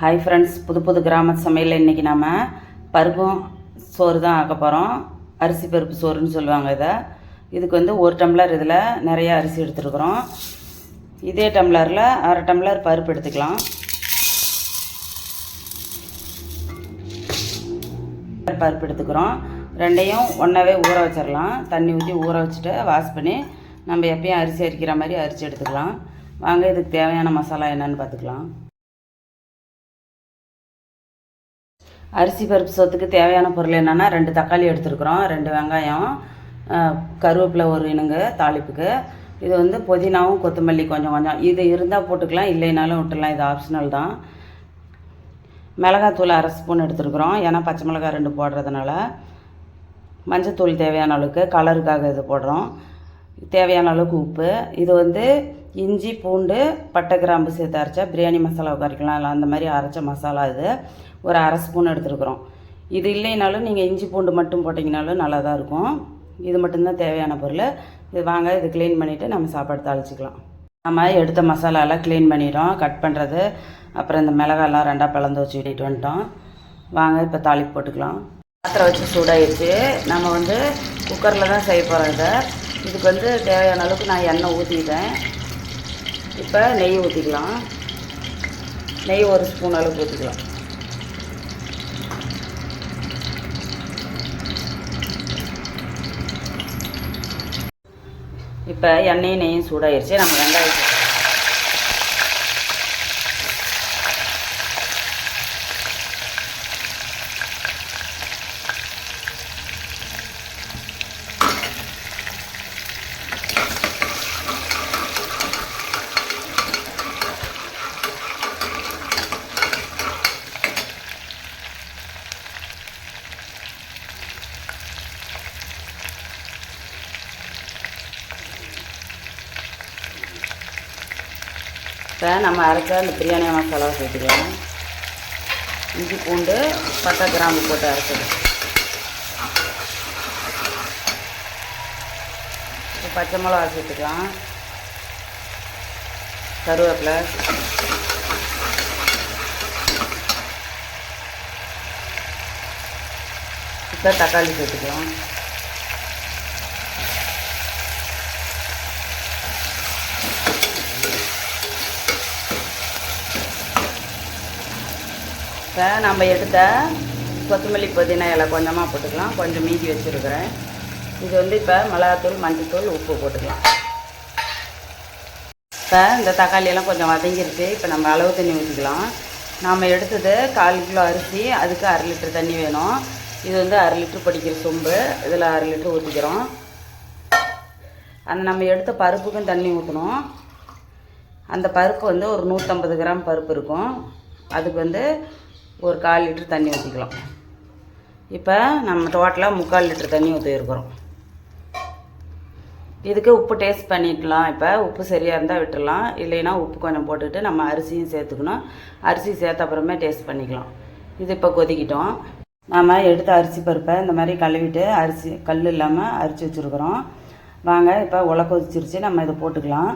Hi friends புது புது கிராம சமையலில் இன்றைக்கி நம்ம பருப்பும் சோறு தான் ஆக்க போகிறோம் அரிசி பருப்பு சோறுன்னு சொல்லுவாங்க இதை. இதுக்கு வந்து ஒரு டம்ளர் இதில் நிறைய அரிசி எடுத்துருக்குறோம். இதே டம்ளரில் அரை டம்ளர் பருப்பு எடுத்துக்கலாம். பருப்பு எடுத்துக்கிறோம். ரெண்டையும் ஒன்றாவே ஊற வச்சிடலாம். தண்ணி ஊற்றி ஊற வச்சுட்டு வாஷ் பண்ணி நம்ம எப்பயும் அரிசி அரிக்கிற மாதிரி அரிசி எடுத்துக்கலாம். வாங்க இதுக்கு தேவையான மசாலா என்னென்னு பார்த்துக்கலாம். அரிசி பருப்பு சோத்துக்கு தேவையான பொருள் என்னென்னா ரெண்டு தக்காளி எடுத்துருக்குறோம் ரெண்டு வெங்காயம் கருவேப்பிலை ஒரு இனுங்க தாளிப்புக்கு. இது வந்து புதினாவும் கொத்தமல்லி கொஞ்சம் கொஞ்சம். இது இருந்தால் போட்டுக்கலாம் இல்லைனாலும் விட்டுலாம் இது ஆப்ஷனல் தான். மிளகாத்தூள் அரை ஸ்பூன் எடுத்துருக்குறோம். ஏன்னா பச்சை மிளகாய் ரெண்டு போடுறதுனால. மஞ்சத்தூள் தேவையான அளவுக்கு கலருக்காக இது போடுறோம். தேவையான அளவுக்கு உப்பு. இது வந்து இஞ்சி பூண்டு பட்டை கிராம்பு சேர்த்து அரைச்சா பிரியாணி மசாலா கறிக்கலாம் இல்லை அந்த மாதிரி அரைச்ச மசாலா இது. ஒரு அரை ஸ்பூன் எடுத்துருக்குறோம். இது இல்லைனாலும் நீங்கள் இஞ்சி பூண்டு மட்டும் போட்டிங்கனாலும் நல்லா தான் இருக்கும். இது மட்டும்தான் தேவையான பொருள். இது வாங்க இது க்ளீன் பண்ணிவிட்டு நம்ம சாப்பாடு தாளிச்சிக்கலாம். நம்ம எடுத்த மசாலாலாம் க்ளீன் பண்ணிட்டோம். கட் பண்ணுறது அப்புறம் இந்த மிளகாலாம் ரெண்டாக பிளந்து வச்சு விட்டுட்டு வந்துட்டோம். வாங்க இப்போ தாளிப்பு போட்டுக்கலாம். பாத்திரம் வச்சு சூடாயிருச்சு. நம்ம வந்து குக்கரில் தான் செய்ய போகிறோம் இதை. இதுக்கு வந்து தேவையான அளவுக்கு நான் எண்ணெய் ஊற்றிட்டேன் இப்போ நெய் ஊற்றிக்கலாம். நெய் ஒரு ஸ்பூன் அளவுக்கு ஊற்றிக்கலாம். இப்போ எண்ணெயும் நெய்யும் சூடாகிடுச்சு நம்ம வெங்காயம் இப்போ நம்ம அரைச்ச அந்த பிரியாணி மசாலாவை சேர்த்துக்கலாம். இஞ்சி பூண்டு பட்டை கிராம்பு போட்டு அரைச்சது. இப்போ பச்சை மிளகா சேர்த்துக்கலாம். கருவேப்பிலை. இப்போ தக்காளி சேர்த்துக்கலாம். இப்போ நம்ம எடுத்த கொத்தமல்லி புதினா இலை கொஞ்சமாக போட்டுக்கலாம். கொஞ்சம் மீதி வச்சுருக்குறேன். இது வந்து இப்போ மிளகாத்தூள் மஞ்சத்தூள் உப்பு போட்டுக்கலாம். இப்போ இந்த தக்காளியெல்லாம் கொஞ்சம் வதங்கிருச்சு. இப்போ நம்ம அளவு தண்ணி ஊற்றிக்கலாம் நாம் எடுத்தது கால் கிலோ அரிசி அதுக்கு அரை லிட்டர் தண்ணி வேணும். இது வந்து அரை லிட்டர் பிடிக்கிற சொம்பு. இதில் அரை லிட்டர் ஊற்றிக்கிறோம் அந்த நம்ம எடுத்த பருப்புக்கும் தண்ணி ஊற்றணும் அந்த பருப்பு வந்து ஒரு நூற்றம்பது கிராம் பருப்பு இருக்கும். அதுக்கு வந்து ஒரு கால் லிட்டர் தண்ணி ஊற்றிக்கலாம் இப்போ நம்ம டோட்டலாக முக்கால் லிட்டர் தண்ணி ஊற்றிருக்கிறோம் இதுக்கு உப்பு டேஸ்ட் பண்ணிக்கலாம். இப்போ உப்பு சரியாக இருந்தால் விட்டுடலாம். இல்லைன்னா உப்பு கொஞ்சம் போட்டுக்கிட்டு நம்ம அரிசியும் சேர்த்துக்கணும். அரிசி சேர்த்த அப்புறமே டேஸ்ட் பண்ணிக்கலாம். இது இப்போ கொதிக்கிட்டோம். நாம் எடுத்த அரிசி பருப்பை இந்த மாதிரி கழுவிட்டு அரிசி கல் இல்லாமல் அரிசி வச்சுருக்குறோம். வாங்க இப்போ உலை கொதிச்சிருச்சு. நம்ம இதை போட்டுக்கலாம்.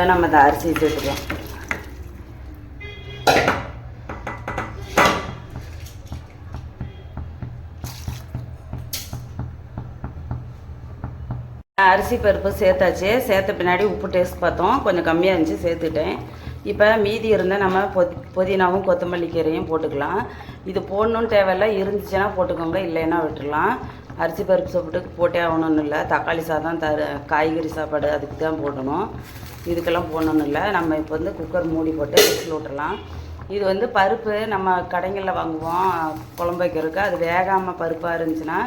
இப்போ நம்ம இந்த அரிசி சேர்த்துக்கலாம் அரிசி பருப்பு சேர்த்தாச்சு. சேர்த்த பின்னாடி உப்பு டேஸ்ட் பார்த்தோம். கொஞ்சம் கம்மியாக இருந்துச்சு சேர்த்துட்டேன். இப்போ மீதி இருந்தால் நம்ம பொதி புதினாவும் கொத்தமல்லி கீரையும் போட்டுக்கலாம். இது போடணுன்னு தேவையில்ல. இருந்துச்சுன்னா போட்டுக்கோங்க இல்லைன்னா விட்டுடலாம் அரிசி பருப்பு சாப்பிட்டுக்கு போட்டே ஆகணும்னு இல்லை. தக்காளி சாதம் த காய்கறி சாப்பாடு அதுக்கு தான் போடணும். இதுக்கெல்லாம் போடணும்னு இல்லை. நம்ம இப்போ வந்து குக்கர் மூடி போட்டு விசில் விட்டுலாம் இது வந்து பருப்பு நம்ம கடைங்களில் வாங்குவோம். குழம்பு வைக்கிறதுக்கு. அது வேகாமல் பருப்பாக இருந்துச்சுன்னா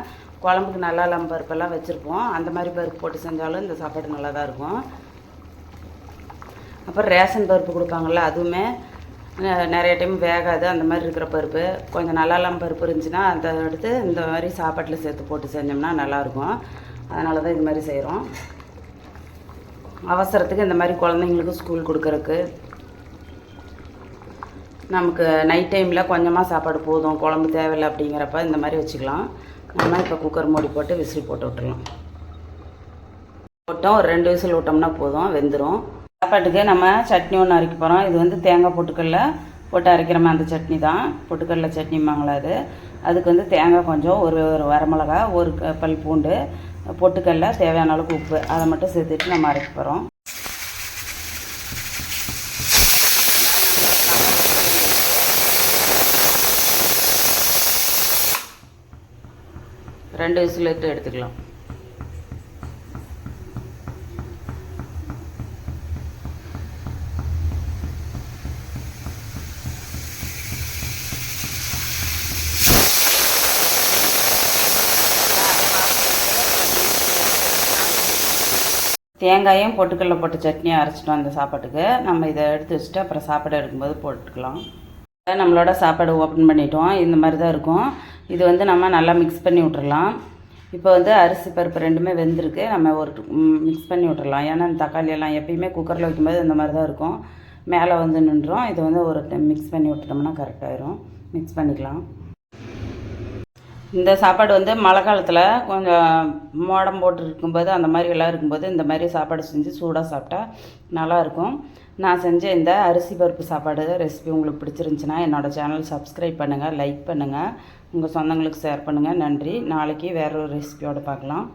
குழம்புக்கு நல்லா இல்லாமல் பருப்பெல்லாம் வச்சுருப்போம். அந்த மாதிரி பருப்பு போட்டு செஞ்சாலும் இந்த சாப்பாடு நல்லா தான் இருக்கும். அப்புறம் ரேஷன் பருப்பு கொடுப்பாங்கள்ல அதுவுமே நிறைய டைம் வேகாது அந்த மாதிரி இருக்கிற பருப்பு. கொஞ்சம் நல்லா இல்லாமல் பருப்பு இருந்துச்சுன்னா அதை எடுத்து இந்த மாதிரி சாப்பாட்டில் சேர்த்து போட்டு செஞ்சோம்னா நல்லாயிருக்கும் அதனால தான் இது மாதிரி செய்கிறோம் அவசரத்துக்கு இந்த மாதிரி குழந்தைங்களுக்கு ஸ்கூல் கொடுக்குறக்கு நமக்கு நைட் டைமில் கொஞ்சமாக சாப்பாடு போதும் குழம்பு தேவையில்லை அப்படிங்கிறப்ப இந்த மாதிரி வச்சுக்கலாம். நம்ம இப்போ குக்கர் மூடி போட்டு விசில் போட்டு விட்டுடலாம் போட்டோம் ஒரு ரெண்டு விசில் விட்டோம்னா போதும் வெந்துடும் சாப்பாட்டுக்கு நம்ம சட்னி ஒன்று அரைக்க போகிறோம் இது வந்து தேங்காய் பொட்டுக்கல்ல போட்டு அரைக்கிறோமே அந்த சட்னி தான். பொட்டுக்கடல சட்னிம்பாங்களா அது. அதுக்கு வந்து தேங்காய் கொஞ்சம் ஒரு ஒரு வரமிளகா ஒரு க- பல் பூண்டு பொட்டுக்கடல தேவையான அளவுக்கு உப்பு. அதை மட்டும் சேர்த்துட்டு நம்ம அரைக்க போகிறோம் ரெண்டு விசில் எடுத்துக்கலாம். தேங்காயும் பொட்டுக்கடல போட்டு சட்னியும் அரைச்சிட்டோம் அந்த சாப்பாட்டுக்கு நம்ம இதை எடுத்து வச்சுட்டு அப்புறம் சாப்பாடு எடுக்கும்போது போட்டுக்கலாம். நம்மளோட சாப்பாடு ஓப்பன் பண்ணிட்டோம். இந்த மாதிரி தான் இருக்கும். இது வந்து நம்ம நல்லா மிக்ஸ் பண்ணி விட்றலாம் இப்போ வந்து அரிசி பருப்பு ரெண்டுமே வெந்திருக்கு. நம்ம ஒரு மிக்ஸ் பண்ணி விட்றலாம் ஏன்னா இந்த தக்காளி எல்லாம் எப்பயுமே குக்கரில் வைக்கும்போது இந்த மாதிரி தான் இருக்கும். மேலே வந்து நின்றோம் இதை வந்து ஒரு மிக்ஸ் பண்ணி விட்டுட்டோம்னா கரெக்டாயிரும் மிக்ஸ் பண்ணிக்கலாம். இந்த சாப்பாடு வந்து மழை காலத்தில் கொஞ்சம் மோடம் போட்டு இருக்கும்போது அந்த மாதிரி எல்லாம் இருக்கும்போது இந்த மாதிரி சாப்பாடு செஞ்சு சூடாக சாப்பிட்டா நல்லாயிருக்கும் நான் செஞ்ச இந்த அரிசி பருப்பு சாப்பாடு ரெசிபி உங்களுக்கு பிடிச்சிருந்துச்சின்னா என்னோடய சேனல் சப்ஸ்கிரைப் பண்ணுங்கள் லைக் பண்ணுங்கள் உங்கள் சொந்தங்களுக்கு ஷேர் பண்ணுங்கள் நன்றி. நாளைக்கு வேற ஒரு ரெசிபியோடு பார்க்கலாம்.